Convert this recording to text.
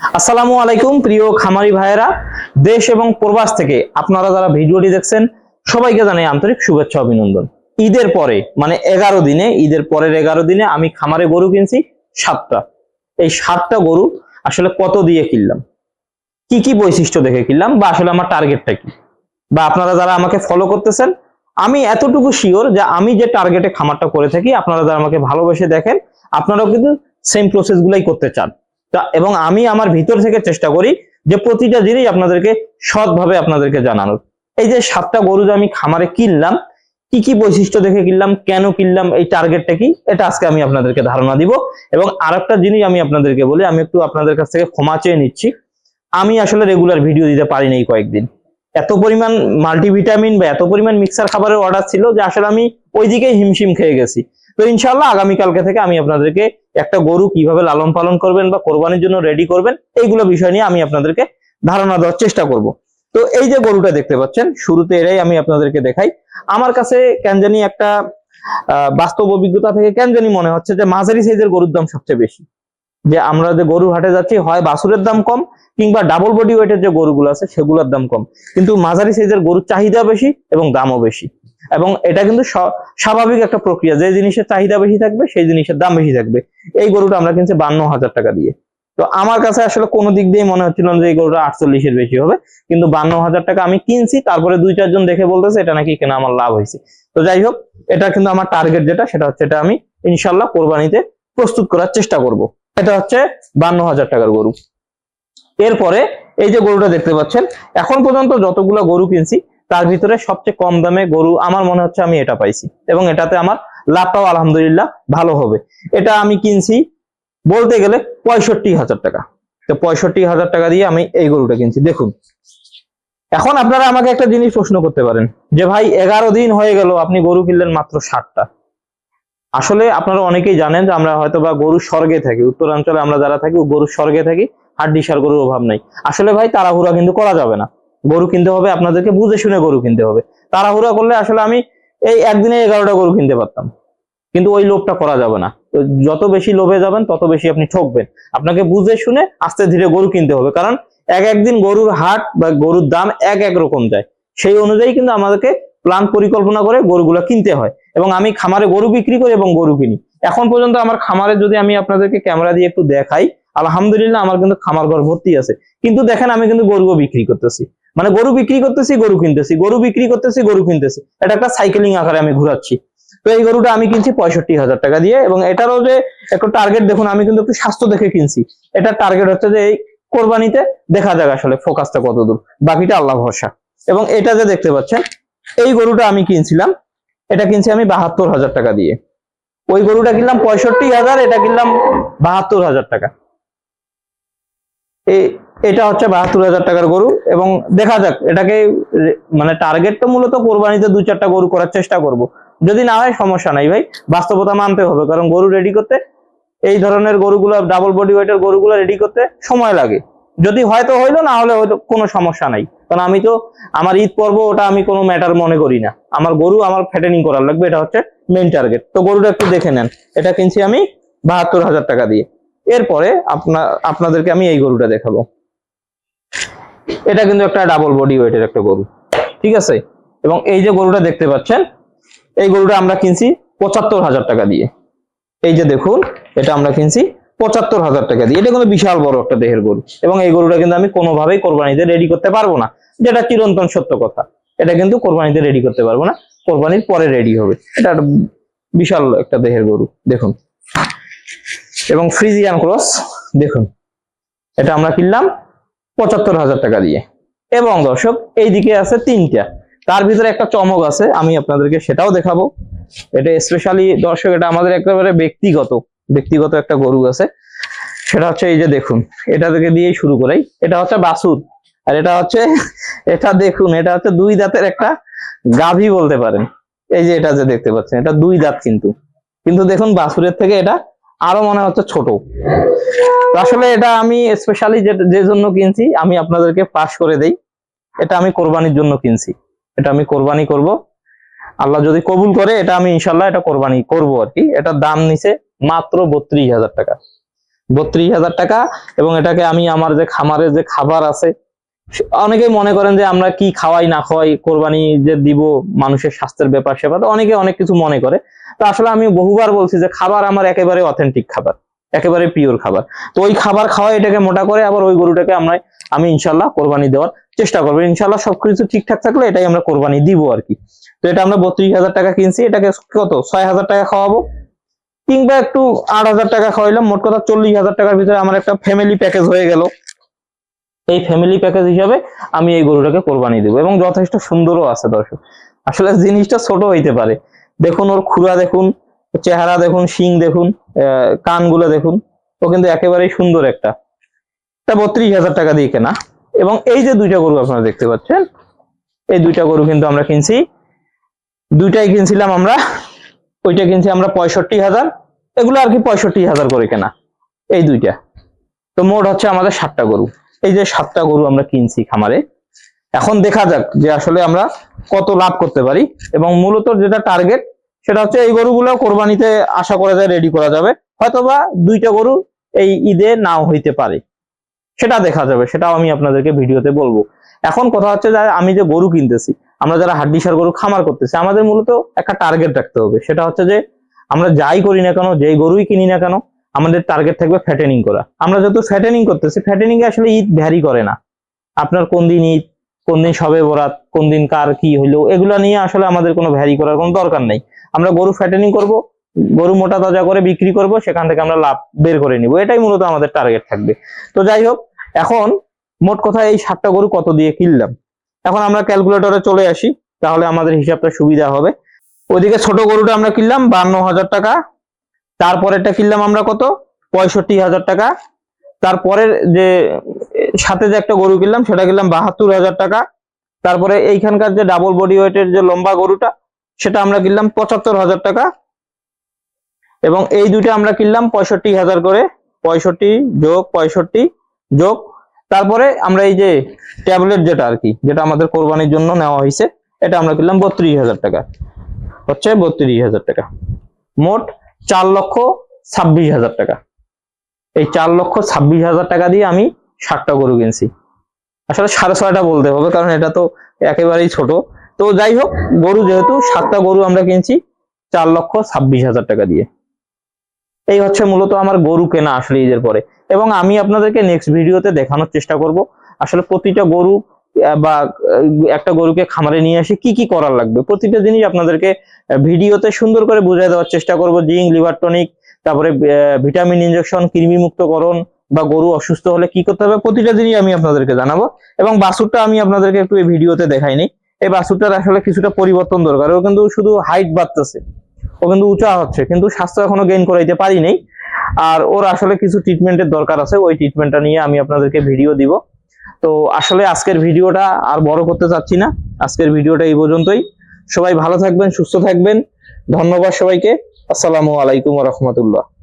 আসসালামু আলাইকুম, প্রিয় খামারি ভাইয়েরা। দেশ এবং প্রবাস থেকে আপনারা যারা ভিডিওটি দেখছেন, সবাইকে জানাই আন্তরিক শুভেচ্ছা, অভিনন্দন। ঈদের পরে মানে এগারো দিনে, ঈদের পরের এগারো দিনে আমি খামারে গরু কিনছি সাতটা। এই সাতটা গরু আসলে কত দিয়ে কিনলাম? কি কি বৈশিষ্ট্য দেখে কিনলাম? বা আসলে আমার টার্গেটটা কি? বা আপনারা যারা আমাকে ফলো করতেছেন, আমি এতটুকু শিওর যে আমি যে টার্গেটে খামারটা করে থাকি, আপনারা যারা আমাকে ভালোবেসে দেখেন, আপনারাও কিন্তু সেম প্রসেস গুলাই করতে চান। এবং আমি আমার ভিতর থেকে চেষ্টা করি যে প্রতিটা জিনিস আপনাদেরকে সৎভাবে আপনাদেরকে জানানোর। এই যে সাতটা গরু যে আমি খামারে কিনলাম, কি কি বৈশিষ্ট্য দেখে কিনলাম, কেন কিনলাম, এই টার্গেটটা কি, এটা আজকে আমি আপনাদেরকে ধারণা দিব এবং আরেকটা জিনিস আমি আপনাদেরকে বলি, আমি একটু আপনাদের কাছ থেকে ক্ষমা চেয়ে নিচ্ছি। আমি আসলে রেগুলার ভিডিও দিতে পারিনি এই কয়েকদিন। এত পরিমাণ মাল্টিভিটামিন বা এত পরিমাণ মিক্সার খাবারের অর্ডার ছিল যে আসলে আমি ওই দিকেই হিমশিম খেয়ে গেছি। তো ইনশাল্লাহ আগামীকালকে থেকে আমি আপনাদেরকে একটা গরু কীভাবে লালন পালন করবেন বা কোরবানির জন্য রেডি করবেন, এইগুলো বিষয় নিয়ে আমি আপনাদেরকে ধারণা দেওয়ার চেষ্টা করব। তো এই যে গরুটা দেখতে পাচ্ছেন, শুরুতে এরাই আমি আপনাদেরকে দেখাই। আমার কাছে কেন জানি একটা বাস্তব অভিজ্ঞতা থেকে কেন জানি মনে হচ্ছে যে মাঝারি সাইজের গরুর দাম সবচেয়ে বেশি। যে আমরা যে গরু হাটে যাচ্ছি, হয় বাছুরের দাম কম কিংবা ডাবল বডি ওয়েটের যে গরুগুলো আছে, সেগুলোর দাম কম। কিন্তু মাঝারি সাইজের গরুর চাহিদা বেশি এবং দামও বেশি। এবং এটা কিন্তু স্বাভাবিক একটা প্রক্রিয়া। যে জিনিসের চাহিদা বেশি থাকবে, সেই জিনিসের দাম বেশি থাকবে। এই গরুটা আমরা কিনছি বান্ন হাজার টাকা দিয়ে। তো আমার কাছে আসলে কোনো দিক দিয়ে মনে হচ্ছিল যে এই গরুটা আটচল্লিশের বেশি হবে। কিন্তু বান্ন হাজার টাকা আমি কিনছি, তারপরে দুই, চারজন দেখে বলতেছে, এটা নাকি কেনা আমার লাভ হয়েছে। তো যাই হোক, এটা কিন্তু আমার টার্গেট যেটা, সেটা হচ্ছে এটা আমি ইনশাল্লাহ কোরবানিতে প্রস্তুত করার চেষ্টা করব। এটা হচ্ছে বান্ন হাজার টাকার গরু। এরপরে এই যে গরুটা দেখতে পাচ্ছেন, এখন পর্যন্ত যতগুলো গরু কিনছি তার ভিতরে সবচেয়ে কম দামে গরু, আমার মনে হচ্ছে আমি এটা পাইছি। এবং এটাতে আমার লাভটাও আলহামদুলিল্লাহ ভালো হবে। এটা আমি কিনছি বলতে গেলে পঁয়ষট্টি হাজার টাকা। তো পঁয়ষট্টি হাজার টাকা দিয়ে আমি এই গরুটা কিনছি। দেখুন, এখন আপনারা আমাকে একটা জিনিস প্রশ্ন করতে পারেন, যে ভাই, এগারো দিন হয়ে গেল, আপনি গরু কিনলেন মাত্র ষাটটা। আসলে আপনারা অনেকেই জানেন যে আমরা হয়তো বা গরুর স্বর্গে থাকি, উত্তরাঞ্চলে আমরা যারা থাকি, গরুর স্বর্গে থাকি হাড্ডি সার গরুর অভাব নাই। আসলে ভাই, তাড়াহুড়া কিন্তু করা যাবে না। গরু কিনতে হবে, আপনাদেরকে বুঝে শুনে গরু কিনতে হবে। তাড়াহুড়া করলে আসলে আমি এই একদিনে এগারোটা গরু কিনতে পারতাম। কিন্তু ওই লোভটা করা যাবে না। যত বেশি লোভে যাবেন, তত বেশি আপনি ঠকবেন। আপনাকে বুঝে শুনে আস্তে ধীরে গরু কিনতে হবে। কারণ এক একদিন গরুর হাট বা গরুর দাম এক এক রকম যায়। সেই অনুযায়ী কিন্তু আমাদেরকে প্ল্যান পরিকল্পনা করে গরুগুলো কিনতে হয়। এবং আমি খামারে গরু বিক্রি করি এবং গরু কিনি। এখন পর্যন্ত আমার খামারে যদি আমি আপনাদেরকে ক্যামেরা দিয়ে একটু দেখাই আলহামদুলিল্লাহ আমার কিন্তু খামার ঘর ভর্তি আছে। কিন্তু দেখেন আমি কিন্তু গরু বিক্রি করতেছি। মানে গরু বিক্রি করতেছি, গরু কিনতেছি, গরু বিক্রি করতেছি, গরু কিনতেছি। এটা একটা সাইকেলিং আকারে আমি ঘুরাচ্ছি। তো এই গরুটা আমি কিনছি পঁয়ষট্টি হাজার টাকা দিয়ে এবং এটারও যে একটু টার্গেট দেখুন, আমি কিন্তু একটু স্বাস্থ্য দেখে কিনছি। এটা টার্গেট হচ্ছে যে এই কোরবানিতে দেখা যাক আসলে ফোকাসটা কত দূর বাকিটা আল্লাহ ভরসা। এবং এটা যে দেখতে পাচ্ছেন, এই গরুটা আমি কিনছিলাম, এটা কিনছি আমি বাহাত্তর হাজার টাকা দিয়ে। ওই গরুটা কিনলাম পঁয়ষট্টি হাজার, এটা কিনলাম বাহাত্তর হাজার টাকা। এটা হচ্ছে বাহাত্তর হাজার টাকার গরু এবং দেখা যাক, এটাকে মানে টার্গেট তো মূলত কোরবানিতে দু চারটা গরু করার চেষ্টা করব। যদি না হয় সমস্যা নাই ভাই, বাস্তবতা মানতে হবে, কারণ গরু রেডি করতে, এই ধরনের গরুগুলো ডাবল বডি ওয়েটের গরুগুলো রেডি করতে সময় লাগে। যদি হয়তো হইল, না হলে হয়তো কোনো সমস্যা নাই। কারণ আমি তো, আমার ঈদ পর্ব, ওটা আমি কোনো ম্যাটার মনে করি না। আমার গরু, আমার ফ্যাটেনিং করার লাগবে, এটা হচ্ছে মেন টার্গেট তো গরুটা একটু দেখে নেন, এটা কিনছি আমি বাহাত্তর হাজার টাকা দিয়ে। এরপরে আপনার আপনাদেরকে আমি এই গরুটা দেখাবো। এটা কিন্তু একটা ডাবল বডি ওয়েটের একটা গরু, ঠিক আছে? এবং এই যে গরুটা দেখতে পাচ্ছেন, এই গরুটা আমরা কিনছি পঁচাত্তর হাজার টাকা দিয়ে। এই যে দেখুন, এটা আমরা কিনছি পঁচাত্তর হাজার টাকা দিয়ে। এটা কিন্তু বিশাল বড় একটা দেহের গরু এবং এই গরুটা কিন্তু আমি কোনোভাবেই কোরবানিতে রেডি করতে পারব না। যেটা চিরন্তন সত্য কথা, এটা কিন্তু কোরবানিতে রেডি করতে পারব না, কোরবানির পরে রেডি হবে। এটা বিশাল একটা দেহের গরু, দেখুন। এবং ফ্রিজিয়ান ক্রস দেখুন, এটা আমরা কিনলাম পঁচাত্তর হাজার টাকা দিয়ে। এবং দর্শক এই দিকে আছে তিনটা। তার ভিতরে একটা চমক আছে, আমি আপনাদেরকে সেটাও দেখাবো। এটা স্পেশালি দর্শক, এটা আমাদের একেবারে ব্যক্তিগত ব্যক্তিগত একটা গরু আছে। সেটা হচ্ছে এই যে দেখুন, এটা থেকে দিয়েই শুরু করাই। এটা হচ্ছে বাসুর আর এটা হচ্ছে, এটা দেখুন, এটা হচ্ছে দুই দাঁতের একটা গাভী বলতে পারেন। এই যে এটা যে দেখতে পাচ্ছেন, এটা দুই দাঁত কিন্তু। কিন্তু দেখুন বাসুরের থেকে এটা আরও মনে হচ্ছে ছোট। আসলে এটা আমি স্পেশালি যে জন্য কিনছি, আমি আপনাদেরকে পাস করে দেই। এটা আমি কোরবানির জন্য কিনছি। এটা আমি কোরবানি করব। আল্লাহ যদি কবুল করে, এটা আমি ইনশাল্লাহ এটা কোরবানি করব আর কি। এটার দাম নিছে মাত্র বত্রিশ হাজার টাকা। বত্রিশ হাজার টাকা এবং এটাকে আমি আমার যে খামারের যে খাবার আছে অনেকেই মনে করেন যে আমরা কি খাওয়াই, না খাওয়াই, কোরবানি যে দিব, মানুষের স্বাস্থ্যের ব্যাপার সেবা অনেকে অনেক কিছু মনে করে। তো আসলে আমি বহুবার বলছি যে খাবার আমার একেবারে অথেন্টিক খাবার, একেবারে পিওর খাবার। তো ওই খাবার খাওয়াই এটাকে মোটা করে আবার ওই গরুটাকে আমরা, আমি ইনশাল্লাহ কোরবানি দেওয়ার চেষ্টা করব। ইনশাল্লাহ সবকিছু ঠিকঠাক থাকলে এটাই আমরা কোরবানি দিব আর কি। তো এটা আমরা বত্রিশ হাজার টাকা কিনছি, এটাকে কত? ছয় হাজার টাকা খাওয়াবো? কিংবা একটু আট হাজার টাকা খাওয়াইলাম, মোট কথা চল্লিশ হাজার টাকার ভিতরে আমার একটা ফ্যামিলি প্যাকেজ হয়ে গেল। এই ফ্যামিলি প্যাকেজ হিসাবে আমি এই গরুটাকে কোরবানি দেবো এবং যথেষ্ট সুন্দরও আছে দর্শক। আসলে জিনিসটা ছোট হইতে পারে। দেখুন ওর খুরা দেখুন, চেহারা দেখুন, শিং দেখুন কানগুলো দেখুন, ও কিন্তু একেবারেই সুন্দর একটা। বত্রিশ হাজার টাকা দিয়ে কেনা। এবং এই যে দুইটা গরু আপনারা দেখতে পাচ্ছেন, এই দুইটা গরু কিন্তু আমরা কিনছি। দুইটাই কিনছিলাম আমরা, ওইটা কিনছি আমরা পঁয়ষট্টি হাজার। এগুলো আর কি পঁয়ষট্টি হাজার করে কেনা, এই দুইটা। তো মোট হচ্ছে আমাদের সাতটা গরু। এই যে সাতটা গরু আমরা কিনছি খামারে, এখন দেখা যাক যে আসলে আমরা কত লাভ করতে পারি এবং মূলত যেটা টার্গেট সেটা হচ্ছে এই গরুগুলো কোরবানিতে আশা করা যায় রেডি করা যাবে, হয়তোবা দুইটা গরু এই ঈদে নাও হইতে পারে। সেটা দেখা যাবে, সেটাও আমি আপনাদেরকে ভিডিওতে বলব। এখন কথা হচ্ছে যে আমি যে গরু কিনতেছি, আমরা যারা হাড্ডিসার গরু খামার করতেছি, আমাদের মূলত একটা টার্গেট রাখতে হবে। সেটা হচ্ছে যে আমরা যাই করি না কেন, যেই গরুই কিনি না কেন আমাদের টার্গেট থাকবে ফ্যাটেনিং করা। আমরা যেহেতু ফ্যাটেনিং করতেছি ফ্যাটেনিং আসলে ঈদ ভ্যারি করে না। আপনার কোন দিন ঈদ কোন দিন সবে বরাত, কোন দিন কার কি হইল, এগুলা নিয়ে আসলে আমাদের কোনো ভ্যারি করার কোনো দরকার নেই। আমরা গরু ফ্যাটেনিং করব, গরু মোটা তাজা করে বিক্রি করব, সেখান থেকে আমরা লাভ বের করে নিব। এটাই মূলত আমাদের টার্গেট থাকবে। তো যাই হোক, এখন মোট কথা এই সাতটা গরু কত দিয়ে কিনলাম? এখন আমরা ক্যালকুলেটরে চলে আসি, তাহলে আমাদের হিসাবটা সুবিধা হবে। ওইদিকে ছোট গরুটা আমরা কিনলাম, বান্ন হাজার টাকা। তারপরেরটা কিনলাম আমরা কত? পঁয়ষট্টি হাজার টাকা। তারপরের যে, সাথে যে একটা গরু কিনলাম, সেটা কিনলাম বাহাত্তর হাজার টাকা। তারপরে এইখানকার যে ডাবল বডি ওয়েটের যে লম্বা গরুটা, সেটা আমরা কিনলাম পঁচাত্তর হাজার টাকা। এবং এই দুইটা আমরা কিনলাম পঁয়ষট্টি হাজার করে। পঁয়ষট্টি যোগ পঁয়ষট্টি যোগ। তারপরে আমরা এই যে ট্যাবলেট যেটা আর কি, যেটা আমাদের কোরবানির জন্য নেওয়া হয়েছে, এটা আমরা কিনলাম বত্রিশ হাজার টাকা। হচ্ছে বত্রিশ হাজার টাকা। মোট চার লক্ষ ছাব্বিশ হাজার টাকা। এই চার লক্ষ ছাব্বিশ হাজার টাকা দিয়ে আমি ষাটটা গরু কিনছি। আসলে সাড়ে ছয়টা বলতে হবে, কারণ এটা তো একেবারেই ছোট। তো যাই হোক, গরু যেহেতু সাতটা গরু আমরা কিনছি, চার লক্ষ ছাব্বিশ হাজার টাকা দিয়ে। এই হচ্ছে মূলত আমার গরু কেনা আসলে ঈদের পরে। এবং আমি আপনাদেরকে নেক্সট ভিডিওতে দেখানোর চেষ্টা করব। আসলে প্রতিটা গরু বা একটা গরুকে খামারে নিয়ে আসি কি কি করার লাগবে? প্রতিটা জিনিস আপনাদেরকে ভিডিওতে সুন্দর করে বুঝিয়ে দেওয়ার চেষ্টা করব। জিঙ্ক, লিভার টনিক, তারপরে ভিটামিন ইনজেকশন কৃমি মুক্তকরণ বা গরু অসুস্থ হলে কি করতে হবে? প্রতিটা জিনিস আমি আপনাদেরকে জানাব। এবং বাসুরটা আমি আপনাদেরকে একটু এই ভিডিওতে দেখাইনি এই বাসুরটার আসলে কিছুটা পরিবর্তন দরকার। ও কিন্তু শুধু হাইট বাড়তেছে। ও কিন্তু উঁচা হচ্ছে, কিন্তু স্বাস্থ্য এখনও গেইন করাইতে পারি নাই আর ওর আসলে কিছু ট্রিটমেন্টের দরকার আছে। ওই ট্রিটমেন্টটা নিয়ে আমি আপনাদেরকে ভিডিও দিব। তো আসলে আজকের ভিডিওটা আর বড় করতে চাচ্ছি না। আজকের ভিডিওটা এই পর্যন্তই। সবাই ভালো থাকবেন, সুস্থ থাকবেন। ধন্যবাদ সবাইকে। আসসালামু আলাইকুম রহমতুল্লাহ।